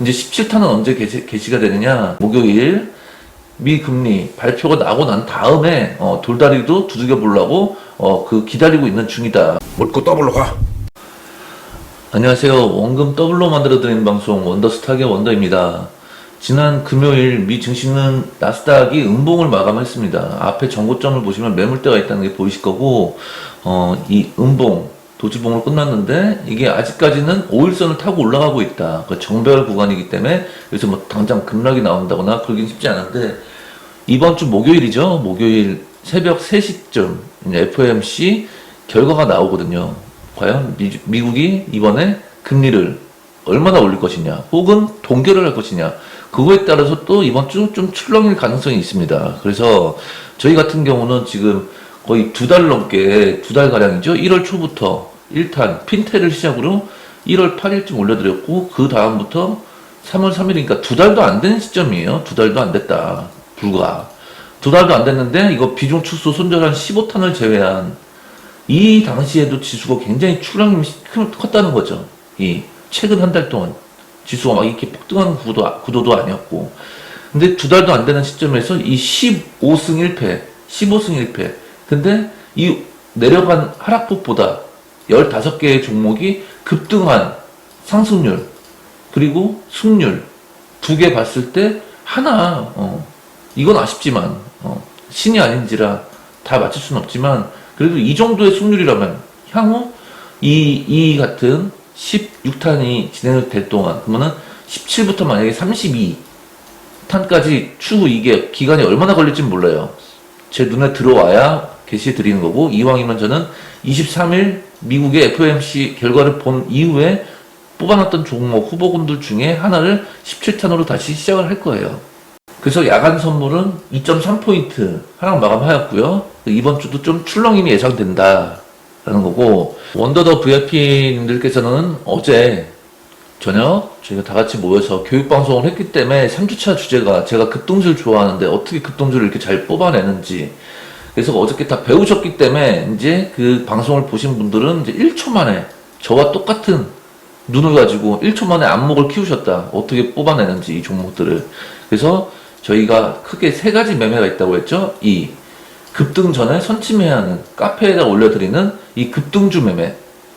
이제 17탄은 언제 개시, 개시가 되느냐? 목요일 미 금리 발표가 나고 난 다음에 어, 돌다리도 두들겨 보려고 어, 그 기다리고 있는 중이다. 묻고 더블로 가. 안녕하세요. 원금 더블로 만들어 드리는 방송 원더스탁의 원더입니다. 지난 금요일 미 증시는 나스닥이 음봉을 마감했습니다. 앞에 정고점을 보시면 매물대가 있다는 게 보이실 거고, 어, 이 음봉, 도지봉을 끝났는데, 이게 아직까지는 5일선을 타고 올라가고 있다. 그 정배열 구간이기 때문에, 여기서 뭐 당장 급락이 나온다거나 그러긴 쉽지 않은데, 이번 주 목요일이죠. 목요일 새벽 3시쯤 FOMC 결과가 나오거든요. 과연 미, 미국이 이번에 금리를 얼마나 올릴 것이냐, 혹은 동결을 할 것이냐, 그거에 따라서 또 이번 주 좀 출렁일 가능성이 있습니다. 그래서 저희 같은 경우는 지금 거의 두 달 넘게, 두 달 가량이죠. 1월 초부터 1탄, 핀테를 시작으로 1월 8일쯤 올려드렸고, 그 다음부터 3월 3일이니까 두 달도 안 된 시점이에요. 두 달도 안 됐다. 불과. 두 달도 안 됐는데, 이거 비중 축소 손절한 15탄을 제외한 이 당시에도 지수가 굉장히 출렁임이 큰- 컸다는 거죠. 이 최근 한 달 동안 지수가 막 이렇게 폭등하는 구도, 구도도 아니었고. 근데 두 달도 안 되는 시점에서 이 15승 1패, 15승 1패. 근데 이 내려간 하락폭보다 15개의 종목이 급등한 상승률, 그리고 승률 두 개 봤을 때 하나, 어, 이건 아쉽지만, 어, 신이 아닌지라 다 맞출 수는 없지만, 그래도 이 정도의 승률이라면 향후 이, 이 같은 16탄이 진행될 동안, 그러면은 17부터 만약에 32탄까지 추후 이게 기간이 얼마나 걸릴지 몰라요. 제 눈에 들어와야 게시해 드리는 거고, 이왕이면 저는 23일 미국의 FOMC 결과를 본 이후에 뽑아놨던 종목 후보군들 중에 하나를 17탄으로 다시 시작을 할 거예요. 그래서 야간 선물은 2.3포인트 하락 마감하였고요. 이번 주도 좀 출렁임이 예상된다. 라는 거고, 원더더 VIP님들께서는 어제 저녁 저희가 다 같이 모여서 교육방송을 했기 때문에 3주차 주제가 제가 급동주를 좋아하는데 어떻게 급동주를 이렇게 잘 뽑아내는지 그래서 어저께 다 배우셨기 때문에 이제 그 방송을 보신 분들은 이제 1초 만에 저와 똑같은 눈을 가지고 1초 만에 안목을 키우셨다. 어떻게 뽑아내는지 이 종목들을. 그래서 저희가 크게 세 가지 매매가 있다고 했죠. 이 급등 전에 선침해야 하는 카페에다 올려드리는 이 급등주 매매.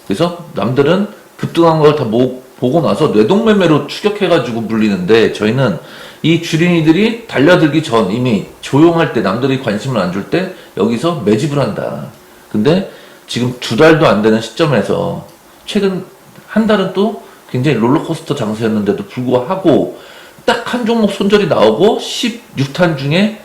그래서 남들은 급등한 걸 다 보고 나서 뇌동매매로 추격해가지고 물리는데 저희는 이 주린이들이 달려들기 전 이미 조용할 때 남들이 관심을 안 줄 때 여기서 매집을 한다. 근데 지금 두 달도 안 되는 시점에서 최근 한 달은 또 굉장히 롤러코스터 장세였는데도 불구하고 딱 한 종목 손절이 나오고 16탄 중에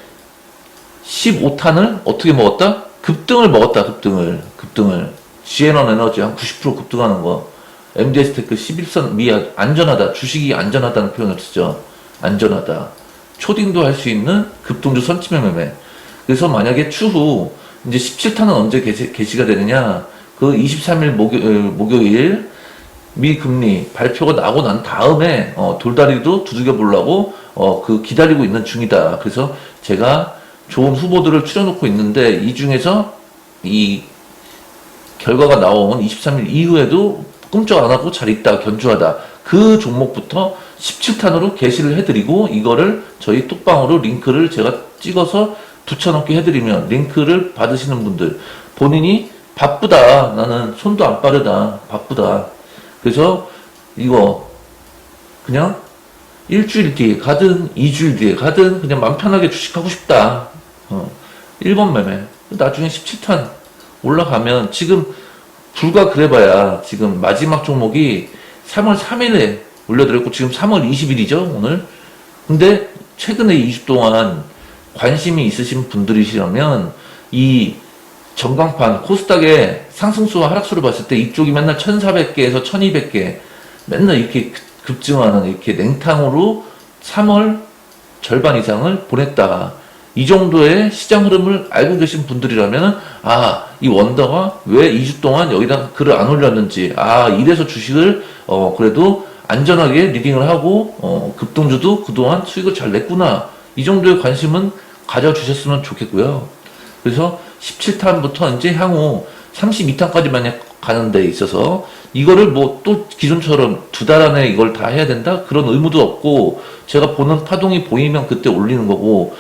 15탄을 어떻게 먹었다? 급등을 먹었다, 급등을. 급등을. GN원 에너지 한 90% 급등하는 거. MDS 테크 11선 미약 안전하다. 주식이 안전하다는 표현을 쓰죠. 안전하다. 초딩도 할 수 있는 급등주 선침의 매매. 그래서 만약에 추후 이제 17탄은 언제 개시, 개시가 되느냐? 그 23일 목요, 어, 목요일 미 금리 발표가 나고 난 다음에 어, 돌다리도 두들겨 보려고 어, 그 기다리고 있는 중이다. 그래서 제가 좋은 후보들을 추려놓고 있는데 이 중에서 이 결과가 나온 23일 이후에도 꿈쩍 안 하고 잘 있다, 견주하다. 그 종목부터 17탄으로 게시를 해드리고 이거를 저희 톡방으로 링크를 제가 찍어서 붙여넣기 해드리면 링크를 받으시는 분들 본인이 바쁘다. 나는 손도 안 빠르다. 바쁘다. 그래서 이거 그냥 일주일 뒤에 가든 이주일 뒤에 가든 그냥 맘 편하게 주식하고 싶다. 어, 1번 매매. 나중에 17탄 올라가면 지금 불과 그래봐야 지금 마지막 종목이 3월 3일에 올려드렸고 지금 3월 20일이죠 오늘. 근데 최근에 2주 동안 관심이 있으신 분들이시라면 이 전광판 코스닥의 상승수와 하락수를 봤을 때 이쪽이 맨날 1400개에서 1200개 맨날 이렇게 급증하는 이렇게 냉탕으로 3월 절반 이상을 보냈다. 이 정도의 시장 흐름을 알고 계신 분들이라면 아, 이 원더가 왜 2주 동안 여기다 글을 안 올렸는지 아, 이래서 주식을 어 그래도 안전하게 리딩을 하고 어 급등주도 그동안 수익을 잘 냈구나. 이 정도의 관심은 가져주셨으면 좋겠고요. 그래서 17탄부터 이제 향후 32탄까지 만약 가는 데 있어서 이거를 뭐 또 기존처럼 두 달 안에 이걸 다 해야 된다? 그런 의무도 없고 제가 보는 파동이 보이면 그때 올리는 거고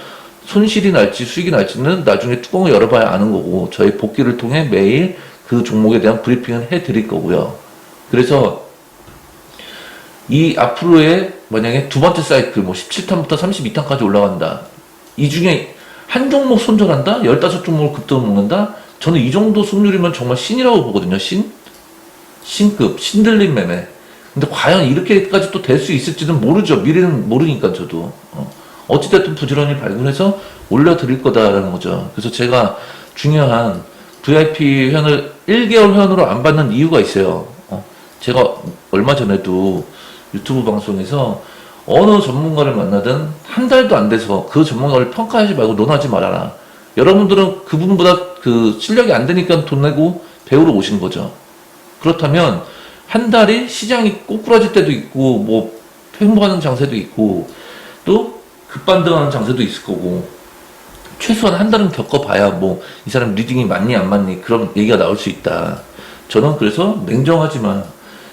손실이 날지 수익이 날지는 나중에 뚜껑을 열어봐야 아는 거고 저희 복귀를 통해 매일 그 종목에 대한 브리핑을 해 드릴 거고요. 그래서 이 앞으로의 만약에 두 번째 사이클 뭐 17탄부터 32탄까지 올라간다. 이 중에 한 종목 손절한다? 15종목을 급등 먹는다? 저는 이 정도 승률이면 정말 신이라고 보거든요. 신? 신급, 신들린 매매. 근데 과연 이렇게까지 또 될 수 있을지는 모르죠. 미래는 모르니까 저도. 어. 어찌됐든 부지런히 발굴해서 올려드릴 거다라는 거죠. 그래서 제가 중요한 VIP 회원을 1개월 회원으로 안 받는 이유가 있어요. 어. 제가 얼마 전에도 유튜브 방송에서 어느 전문가를 만나든 한 달도 안 돼서 그 전문가를 평가하지 말고 논하지 말아라. 여러분들은 그분보다 그 실력이 안 되니까 돈 내고 배우러 오신 거죠. 그렇다면 한 달이 시장이 꼬꾸라질 때도 있고 뭐 횡보하는 장세도 있고 또 급반등하는 장세도 있을 거고 최소한 한 달은 겪어봐야 뭐 이 사람 리딩이 맞니 안 맞니 그런 얘기가 나올 수 있다. 저는 그래서 냉정하지만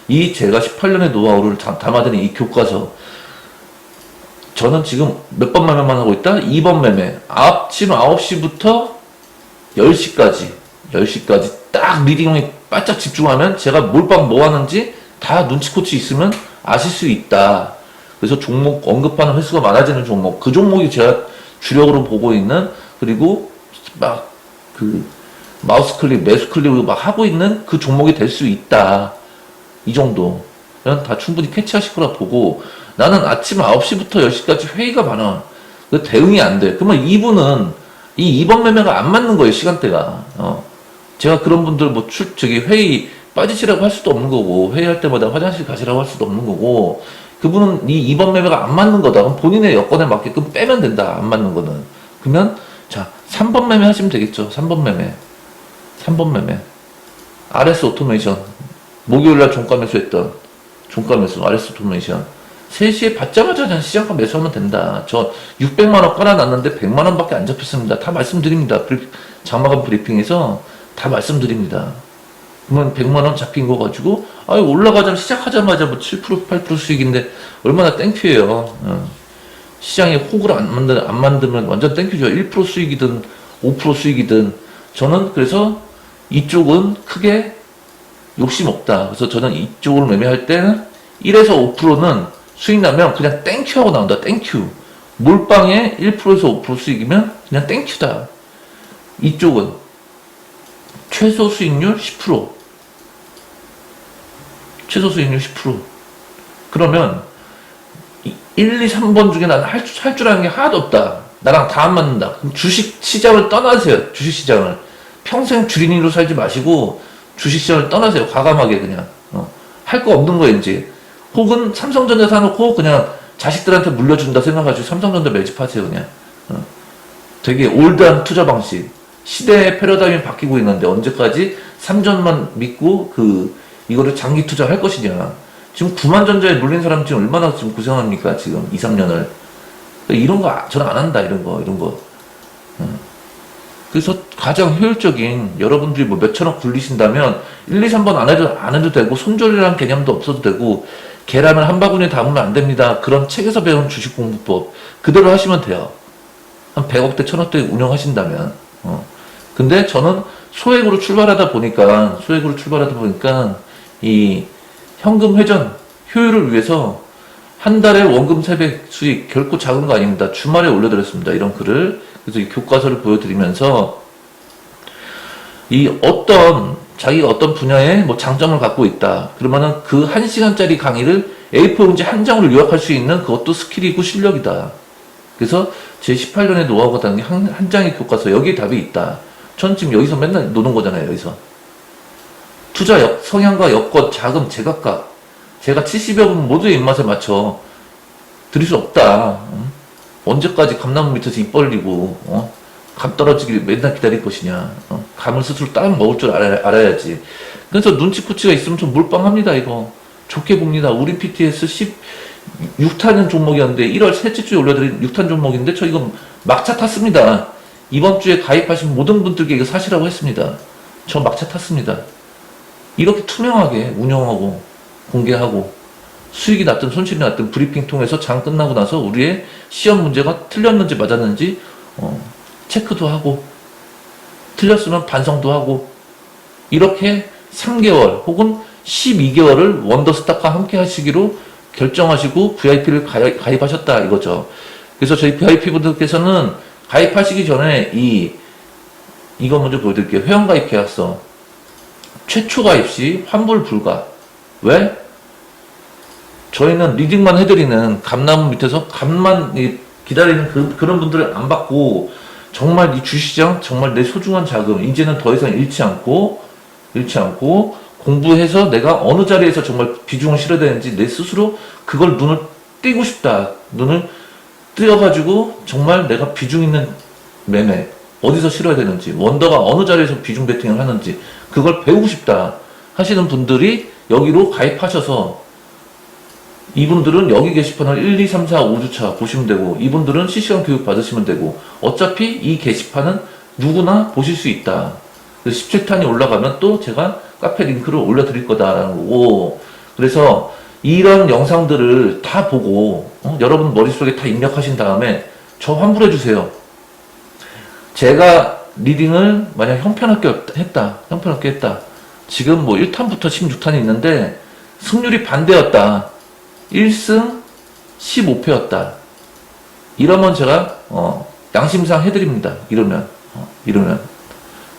이 제가 18년의 노하우를 다- 담아드는 이 교과서 저는 지금 몇 번 매매만 하고 있다? 2번 매매. 아침 9시부터 10시까지, 10시까지 딱 리딩에 바짝 집중하면 제가 몰빵 뭐 하는지 다 눈치코치 있으면 아실 수 있다. 그래서 종목 언급하는 횟수가 많아지는 종목. 그 종목이 제가 주력으로 보고 있는, 그리고 막 그 마우스 클릭, 매수 클릭을 막 하고 있는 그 종목이 될 수 있다. 이 정도. 면 다 충분히 캐치하실 거라 보고 나는 아침 9시부터 10시까지 회의가 많아. 그 대응이 안 돼. 그러면 이분은 이 2번 매매가 안 맞는 거예요, 시간대가. 어. 제가 그런 분들 뭐 출, 저기 회의 빠지시라고 할 수도 없는 거고, 회의할 때마다 화장실 가시라고 할 수도 없는 거고, 그분은 이 2번 매매가 안 맞는 거다. 그럼 본인의 여건에 맞게끔 빼면 된다. 안 맞는 거는. 그러면, 자, 3번 매매 하시면 되겠죠. 3번 매매. 3번 매매. RS 오토메이션. 목요일날 종가 매수했던 종가 매수, RS 오토메이션. 3시에 받자마자 그냥 시장가 매수하면 된다. 저 600만원 깔아놨는데 100만원 밖에 안 잡혔습니다. 다 말씀드립니다. 브리- 장마감 브리핑에서 다 말씀드립니다. 그러면 100만원 잡힌 거 가지고, 아 올라가자면 시작하자마자 뭐 7%, 8% 수익인데 얼마나 땡큐예요. 어. 시장에 호구를 안, 만들, 안 만들면 완전 땡큐죠. 1% 수익이든 5% 수익이든. 저는 그래서 이쪽은 크게 욕심 없다. 그래서 저는 이쪽으로 매매할 때는 1에서 5%는 수익 나면 그냥 땡큐 하고 나온다. 땡큐. 몰빵에 1%에서 5% 수익이면 그냥 땡큐다. 이쪽은 최소 수익률 10%. 최소 수익률 10%. 그러면 1, 2, 3번 중에 나는 할, 줄- 할줄 아는 게 하나도 없다. 나랑 다 안 맞는다. 그럼 주식 시장을 떠나세요. 주식 시장을. 평생 주린이로 살지 마시고 주식 시장을 떠나세요. 과감하게 그냥. 어. 할 거 없는 거 이제. 혹은 삼성전자 사놓고 그냥 자식들한테 물려준다 생각하시고 삼성전자 매집하세요. 그냥. 어. 되게 올드한 투자 방식. 시대의 패러다임이 바뀌고 있는데 언제까지 삼전만 믿고 그 이거를 장기 투자할 것이냐. 지금 9만 전자에 물린 사람 지금 얼마나 지금 고생합니까? 지금 2, 3년을. 이런 거 아- 저는 안 한다. 이런 거 이런 거. 어. 그래서 가장 효율적인 여러분들이 뭐 몇천억 굴리신다면 1, 2, 3번 안 해도 안 해도 되고 손절이라는 개념도 없어도 되고 계란을 한 바구니에 담으면 안 됩니다. 그런 책에서 배운 주식 공부법 그대로 하시면 돼요. 한 100억대, 1000억대 운영하신다면. 어. 근데 저는 소액으로 출발하다 보니까, 소액으로 출발하다 보니까, 이 현금 회전 효율을 위해서 한 달에 원금 세배 수익 결코 작은 거 아닙니다. 주말에 올려드렸습니다. 이런 글을. 그래서 이 교과서를 보여드리면서, 이 어떤, 자기가 어떤 분야에 뭐 장점을 갖고 있다. 그러면은 그 한 시간짜리 강의를 A4 용지 한 장으로 요약할 수 있는 그것도 스킬이고 실력이다. 그래서 제 18년의 노하우가 담긴 한, 한 장의 교과서 여기에 답이 있다. 전 지금 여기서 맨날 노는 거잖아요. 여기서 투자 역, 성향과 여건, 자금, 제각각 제가 70여 분 모두의 입맛에 맞춰 드릴 수 없다. 응? 언제까지 감나무 밑에서 입 벌리고 어? 감 떨어지길 맨날 기다릴 것이냐. 어? 감을 스스로 딱 먹을 줄 알아, 알아 야지. 그래서 눈치코치가 있으면 좀 몰빵합니다. 이거 좋게 봅니다. 우리 PTS 10 6탄은 종목이었는데 1월 셋째 주에 올려드린 6탄 종목인데 저 이거 막차 탔습니다. 이번 주에 가입하신 모든 분들께 이거 사시라고 했습니다. 저 막차 탔습니다. 이렇게 투명하게 운영하고 공개하고 수익이 났든 손실이 났든 브리핑 통해서 장 끝나고 나서 우리의 시험 문제가 틀렸는지 맞았는지 어, 체크도 하고 틀렸으면 반성도 하고 이렇게 3개월 혹은 12개월을 원더스탁과 함께 하시기로 결정하시고 VIP를 가입하셨다 이거죠. 그래서 저희 VIP 분들께서는 가입하시기 전에 이 이거 먼저 보여드릴게요. 회원가입 계약서 최초 가입 시 환불 불가. 왜? 저희는 리딩만 해드리는 감나무 밑에서 감만 이 기다리는 그, 그런 분들을 안 받고 정말 이 주시장 정말 내 소중한 자금 이제는 더 이상 잃지 않고 잃지 않고 공부해서 내가 어느 자리에서 정말 비중을 실어야 되는지 내 스스로 그걸 눈을 띄고 싶다 눈을 뜨여가지고 정말 내가 비중 있는 매매 어디서 실어야 되는지 원더가 어느 자리에서 비중 베팅을 하는지 그걸 배우고 싶다 하시는 분들이 여기로 가입하셔서 이분들은 여기 게시판을 1, 2, 3, 4, 5주차 보시면 되고 이분들은 실시간 교육 받으시면 되고 어차피 이 게시판은 누구나 보실 수 있다. 17탄이 올라가면 또 제가 카페 링크를 올려드릴 거다라는 거고 그래서 이런 영상들을 다 보고 어? 여러분 머릿속에 다 입력하신 다음에 저 환불해 주세요. 제가 리딩을 만약 형편없게 했다. 형편없게 했다. 지금 뭐 1탄부터 16탄이 있는데 승률이 반대였다. 1승 15패였다. 이러면 제가 어, 양심상 해드립니다. 이러면 어, 이러면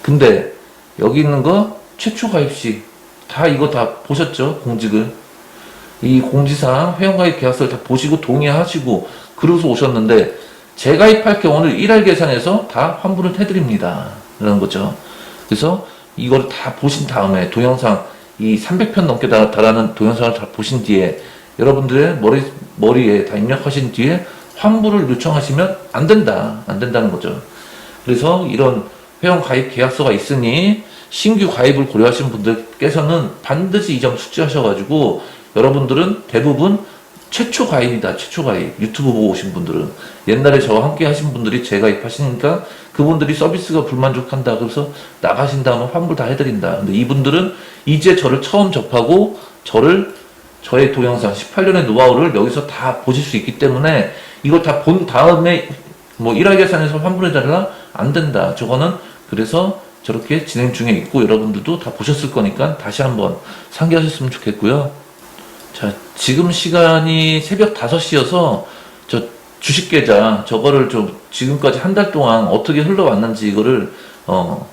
근데 여기 있는 거 최초 가입시 다 이거 다 보셨죠 공직을 이 공지사항 회원가입 계약서를 다 보시고 동의하시고 그러서 오셨는데 재가입할 경우는 1할 계산해서 다 환불을 해드립니다. 라는 거죠. 그래서 이걸 다 보신 다음에 동영상 이 300편 넘게 달- 달하는 동영상을 다 보신 뒤에 여러분들의 머리, 머리에 다 입력하신 뒤에 환불을 요청하시면 안 된다. 안 된다는 거죠. 그래서 이런 회원 가입 계약서가 있으니 신규 가입을 고려하시는 분들께서는 반드시 이 점 숙지하셔가지고 여러분들은 대부분 최초 가입이다. 최초 가입. 유튜브 보고 오신 분들은. 옛날에 저와 함께 하신 분들이 재가입하시니까 그분들이 서비스가 불만족한다. 그래서 나가신 다음에 환불 다 해드린다. 근데 이분들은 이제 저를 처음 접하고 저를 저의 동영상 18년의 노하우를 여기서 다 보실 수 있기 때문에 이걸 다 본 다음에 뭐 일할 계산에서 환불해달라? 안 된다. 저거는 그래서 저렇게 진행 중에 있고 여러분들도 다 보셨을 거니까 다시 한번 상기하셨으면 좋겠고요. 자, 지금 시간이 새벽 5시여서 저 주식 계좌 저거를 좀 지금까지 한 달 동안 어떻게 흘러왔는지 이거를 어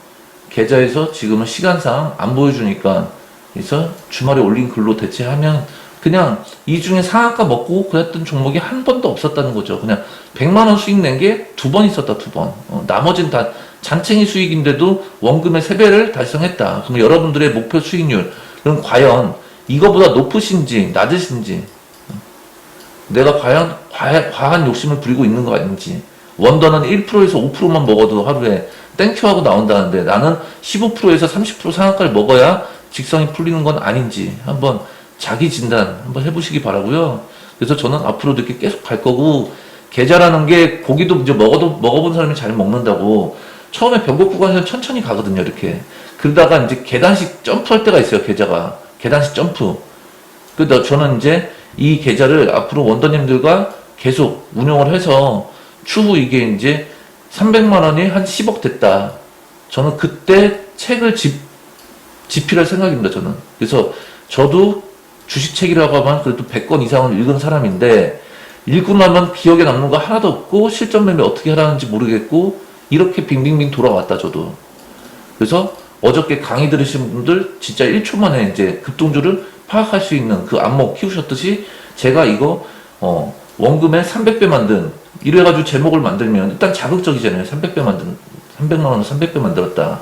계좌에서 지금은 시간상 안 보여주니까 그래서 주말에 올린 글로 대체하면 그냥 이 중에 상한가 먹고 그랬던 종목이 한 번도 없었다는 거죠. 그냥 100만 원 수익 낸 게 두 번 있었다, 두 번. 어, 나머지는 다 잔챙이 수익인데도 원금의 3배를 달성했다. 그럼 여러분들의 목표 수익률은 과연 이거보다 높으신지 낮으신지 내가 과연 과, 과한 욕심을 부리고 있는 거 아닌지. 원더는 1%에서 5%만 먹어도 하루에 땡큐하고 나온다는데 나는 15%에서 30% 상한가를 먹어야 직성이 풀리는 건 아닌지 한번 자기 진단 한번 해보시기 바라고요. 그래서 저는 앞으로도 이렇게 계속 갈 거고 계좌라는 게 고기도 이제 먹어도 먹어본 사람이 잘 먹는다고 처음에 변곡 구간에서 천천히 가거든요 이렇게. 그러다가 이제 계단식 점프할 때가 있어요 계좌가. 계단식 점프. 그래서 저는 이제 이 계좌를 앞으로 원더님들과 계속 운영을 해서 추후 이게 이제 300만 원이 한 10억 됐다. 저는 그때 책을 집, 집필할 생각입니다, 저는. 그래서 저도 주식책이라고 하면 그래도 100권 이상을 읽은 사람인데, 읽고 나면 기억에 남는 거 하나도 없고, 실전 매매 어떻게 하라는지 모르겠고, 이렇게 빙빙빙 돌아왔다, 저도. 그래서 어저께 강의 들으신 분들 진짜 1초 만에 이제 급등주를 파악할 수 있는 그 안목 키우셨듯이 제가 이거 어 원금에 300배 만든 이래가지고 제목을 만들면 일단 자극적이잖아요. 300배 만든 300만 원을 300배 만들었다.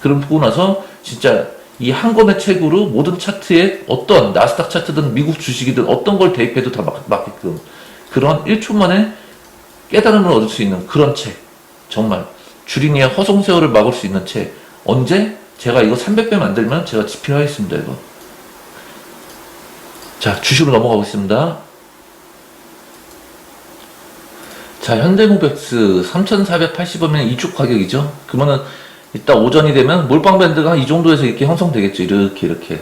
그럼 보고 나서 진짜 이 한 권의 책으로 모든 차트에 어떤 나스닥 차트든 미국 주식이든 어떤 걸 대입해도 다 맞, 맞게끔 그런 1초 만에 깨달음을 얻을 수 있는 그런 책 정말 주린이의 허송세월을 막을 수 있는 책 언제 제가 이거 300배 만들면 제가 집필하겠습니다 이거 자 주식으로 넘어가 보겠습니다 자 현대모백스 3480원이면 이쪽 가격이죠 그러면은 이따 오전이 되면 몰빵 밴드가 한 이 정도에서 이렇게 형성되겠죠. 이렇게 이렇게.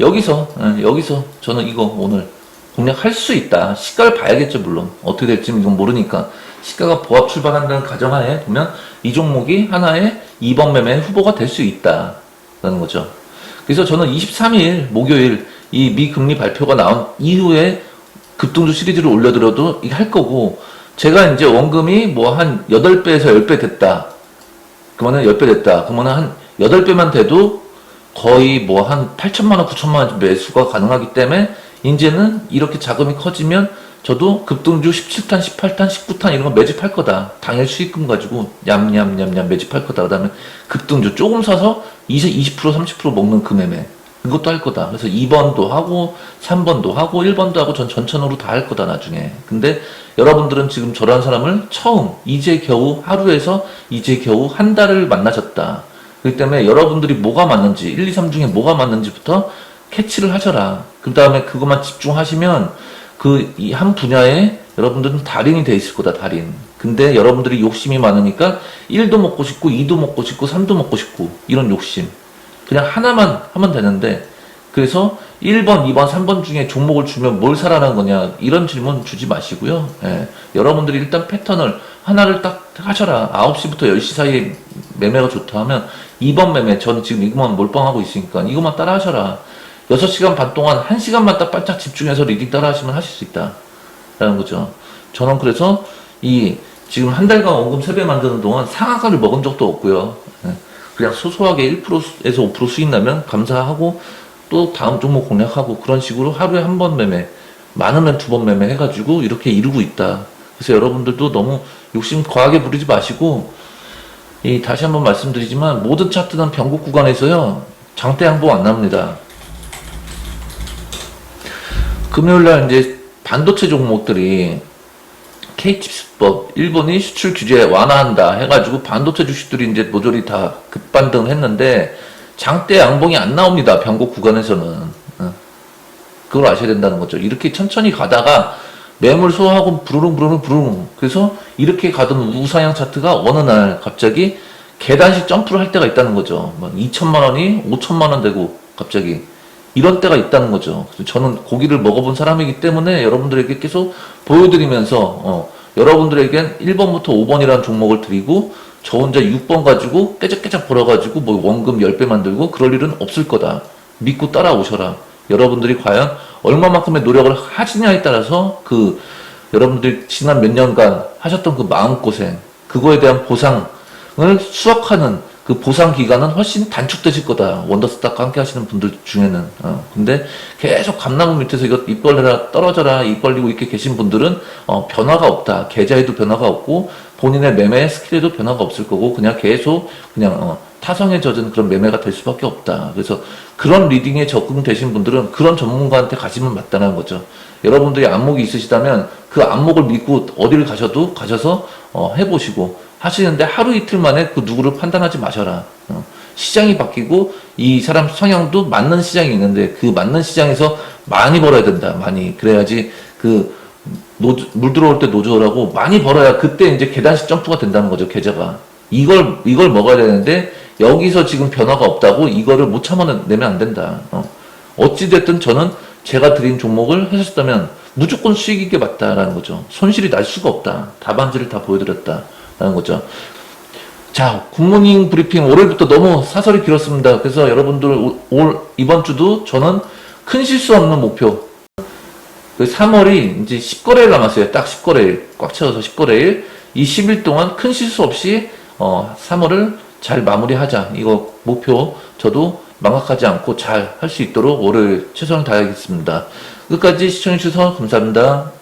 여기서 예, 여기서 저는 이거 오늘 공략할 수 있다. 시가를 봐야겠죠. 물론 어떻게 될지 이건 모르니까 시가가 보합 출발한다는 가정하에 보면 이 종목이 하나의 2번 매매 후보가 될 수 있다라는 거죠. 그래서 저는 23일 목요일 이 미금리 발표가 나온 이후에 급등주 시리즈를 올려드려도 이게 할 거고 제가 이제 원금이 뭐 한 8배에서 10배 됐다. 그러면은 10배 됐다. 그러면은 한 8배만 돼도 거의 뭐 한 8천만 원, 9천만 원 매수가 가능하기 때문에 이제는 이렇게 자금이 커지면 저도 급등주 17탄, 18탄, 19탄 이런 거 매집할 거다. 당일 수익금 가지고 냠냠냠냠 매집할 거다. 그 다음에 급등주 조금 사서 20, 20% 30% 먹는 그 매매. 이것도 할 거다. 그래서 2번도 하고 3번도 하고 1번도 하고 전 전천후로 다 할 거다 나중에. 근데 여러분들은 지금 저런 사람을 처음 이제 겨우 하루에서 이제 겨우 한 달을 만나셨다. 그렇기 때문에 여러분들이 뭐가 맞는지 1, 2, 3 중에 뭐가 맞는지부터 캐치를 하셔라. 그 다음에 그것만 집중하시면 그 이 한 분야에 여러분들은 달인이 돼 있을 거다 달인. 근데 여러분들이 욕심이 많으니까 1도 먹고 싶고 2도 먹고 싶고 3도 먹고 싶고 이런 욕심. 그냥 하나만 하면 되는데 그래서 1번, 2번, 3번 중에 종목을 주면 뭘 사라는 거냐 이런 질문 주지 마시고요. 예. 여러분들이 일단 패턴을 하나를 딱 하셔라. 9시부터 10시 사이에 매매가 좋다 하면 2번 매매 저는 지금 이것만 몰빵하고 있으니까 이것만 따라 하셔라. 6시간 반 동안 1시간만 딱 바짝 집중해서 리딩 따라 하시면 하실 수 있다. 라는 거죠. 저는 그래서 이 지금 한 달간 원금 3배 만드는 동안 상한가를 먹은 적도 없고요. 예. 그냥 소소하게 1%에서 5% 수익 나면 감사하고 또 다음 종목 공략하고 그런 식으로 하루에 한 번 매매 많으면 두 번 매매 해가지고 이렇게 이루고 있다. 그래서 여러분들도 너무 욕심 과하게 부리지 마시고 이 다시 한번 말씀드리지만 모든 차트는 변곡 구간에서요 장대 양보 안 납니다. 금요일 날 이제 반도체 종목들이 K칩스법 일본이 수출 규제 완화한다 해가지고 반도체 주식들이 이제 모조리 다 급반등을 했는데 장대 양봉이 안 나옵니다. 변곡 구간에서는 어. 그걸 아셔야 된다는 거죠. 이렇게 천천히 가다가 매물 소화하고 부르릉 부르릉 부르릉 그래서 이렇게 가던 우상향 차트가 어느 날 갑자기 계단식 점프를 할 때가 있다는 거죠. 막 2천만 원이 5천만 원 되고 갑자기 이런 때가 있다는 거죠. 저는 고기를 먹어본 사람이기 때문에 여러분들에게 계속 보여드리면서 어, 여러분들에겐 1번부터 5번이라는 종목을 드리고 저 혼자 6번 가지고 깨작깨작 벌어가지고 뭐 원금 10배 만들고 그럴 일은 없을 거다. 믿고 따라오셔라. 여러분들이 과연 얼마만큼의 노력을 하시냐에 따라서 그 여러분들이 지난 몇 년간 하셨던 그 마음고생 그거에 대한 보상을 수확하는 그 보상 기간은 훨씬 단축되실 거다. 원더스탁과 함께 하시는 분들 중에는. 어, 근데 계속 감나무 밑에서 이거 입 벌려라, 떨어져라, 입 벌리고 이렇게 계신 분들은, 어, 변화가 없다. 계좌에도 변화가 없고, 본인의 매매 스킬에도 변화가 없을 거고, 그냥 계속, 그냥, 어, 타성에 젖은 그런 매매가 될 수밖에 없다. 그래서 그런 리딩에 적응되신 분들은 그런 전문가한테 가시면 맞다는 거죠. 여러분들이 안목이 있으시다면 그 안목을 믿고 어디를 가셔도 가셔서 어, 해보시고 하시는데 하루 이틀 만에 그 누구를 판단하지 마셔라. 어, 시장이 바뀌고 이 사람 성향도 맞는 시장이 있는데 그 맞는 시장에서 많이 벌어야 된다. 많이 그래야지 그 노, 물 들어올 때 노조라고 많이 벌어야 그때 이제 계단식 점프가 된다는 거죠. 계좌가 이걸 이걸 먹어야 되는데 여기서 지금 변화가 없다고 이거를 못 참아내면 안 된다. 어. 어찌 됐든 저는 제가 드린 종목을 하셨다면 무조건 수익이게 맞다라는 거죠. 손실이 날 수가 없다. 답안지를 다 보여드렸다 라는 거죠. 자, 굿모닝 브리핑 월요일부터 너무 사설이 길었습니다. 그래서 여러분들 올, 올 이번 주도 저는 큰 실수 없는 목표. 그 3월이 이제 10거래일 남았어요. 딱 10거래일. 꽉 채워서 10거래일. 이 10일 동안 큰 실수 없이 어, 3월을 잘 마무리하자. 이거 목표 저도 망각하지 않고 잘 할 수 있도록 월요일 최선을 다하겠습니다. 끝까지 시청해주셔서 감사합니다.